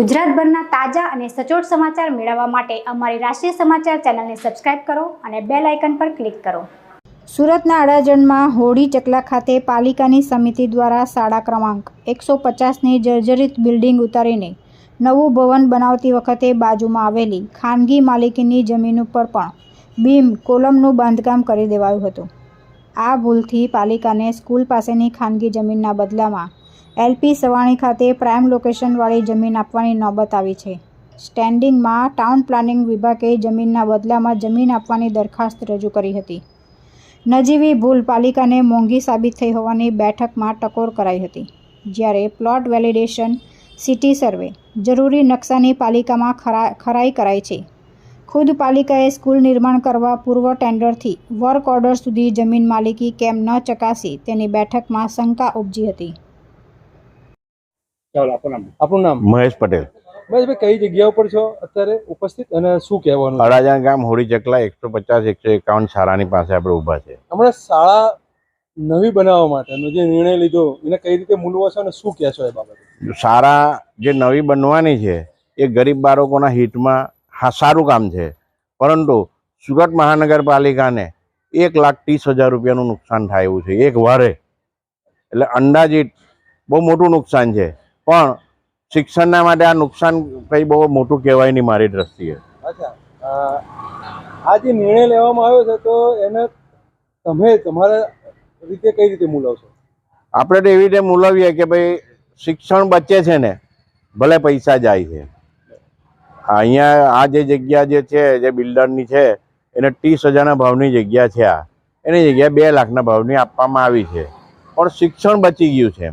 ગુજરાતભરના તાજા અને સચોટ સમાચાર મેળવવા માટે અમારી રાષ્ટ્રીય સમાચાર ચેનલને સબસ્ક્રાઇબ કરો અને બેલ આઇકન પર ક્લિક કરો. સુરતના અડાજણમાં હોળી ચકલા ખાતે પાલિકાની સમિતિ દ્વારા શાળા ક્રમાંક એકસો પચાસની જર્જરિત બિલ્ડિંગ ઉતારીને નવું ભવન બનાવતી વખતે બાજુમાં આવેલી ખાનગી માલિકીની જમીન ઉપર પણ બીમ કોલમનું બાંધકામ કરી દેવાયું હતું. આ ભૂલથી પાલિકાને સ્કૂલ પાસેની ખાનગી જમીનના બદલામાં એલપી સવાણી ખાતે પ્રાઇમ લોકેશનવાળી જમીન આપવાની નોબત આવી છે. સ્ટેન્ડિંગમાં ટાઉન પ્લાનિંગ વિભાગે જમીનના બદલામાં જમીન આપવાની દરખાસ્ત રજૂ કરી હતી. નજીવી ભૂલ પાલિકાને મોંઘી સાબિત થઈ હોવાની બેઠકમાં ટકોર કરાઈ હતી. જ્યારે પ્લોટ વેલિડેશન, સિટી સર્વે, જરૂરી નકશાની પાલિકામાં ખરા, ખરાઈ કરાઈ છે. ખુદ પાલિકાએ સ્કૂલ નિર્માણ કરવા પૂર્વ ટેન્ડરથી વર્ક ઓર્ડર સુધી જમીન માલિકી કેમ ન ચકાસી તેની બેઠકમાં શંકા ઉપજી હતી. ચાલો આપણું નામ? આપણું નામ? મહેશ પટેલ. મહેશભાઈ કઈ જગ્યા ઉપર છો અત્યારે ઉપસ્થિત અને શું કહેવાનું? અડાજણ ગામ હોળી ચકલા એકસો પચાસ એકસો એકાવન શાળાની પાસે આપણે ઊભા છે હમણાં શાળા નવી બનાવવા માટેનો જે નિર્ણય લીધો એને કઈ રીતે મૂલવો છો અને શું કહેશો એ બાબતે? શાળા જે નવી બનવાની છે એ ગરીબ બાળકોના હિતમાં હા સારું કામ છે. પરંતુ સુરત મહાનગરપાલિકાને એક લાખ ત્રીસ હજાર રૂપિયાનું નુકસાન થાય એવું છે. એક વારે. એટલે અંદાજિત બહુ મોટું નુકસાન છે. પણ શિક્ષણના માટે આ નુકસાન કંઈ બહુ મોટું કહેવાય નહીં મારી દ્રષ્ટિએ. અચ્છા આ જે નિર્ણય લેવામાં આવ્યો છે તો એને તમે તમારા રીતે કઈ રીતે મૂલવશો? આપણે તો એવી રીતે મૂલવીએ કે ભાઈ શિક્ષણ બચે છે ને ભલે પૈસા જાય છે. અહીંયા આ જે જગ્યા જે છે જે બિલ્ડરની છે એને ત્રીસ હજારના ભાવની જગ્યા છે આ. એની જગ્યાએ બે લાખના ભાવની આપવામાં આવી છે. પણ શિક્ષણ બચી ગયું છે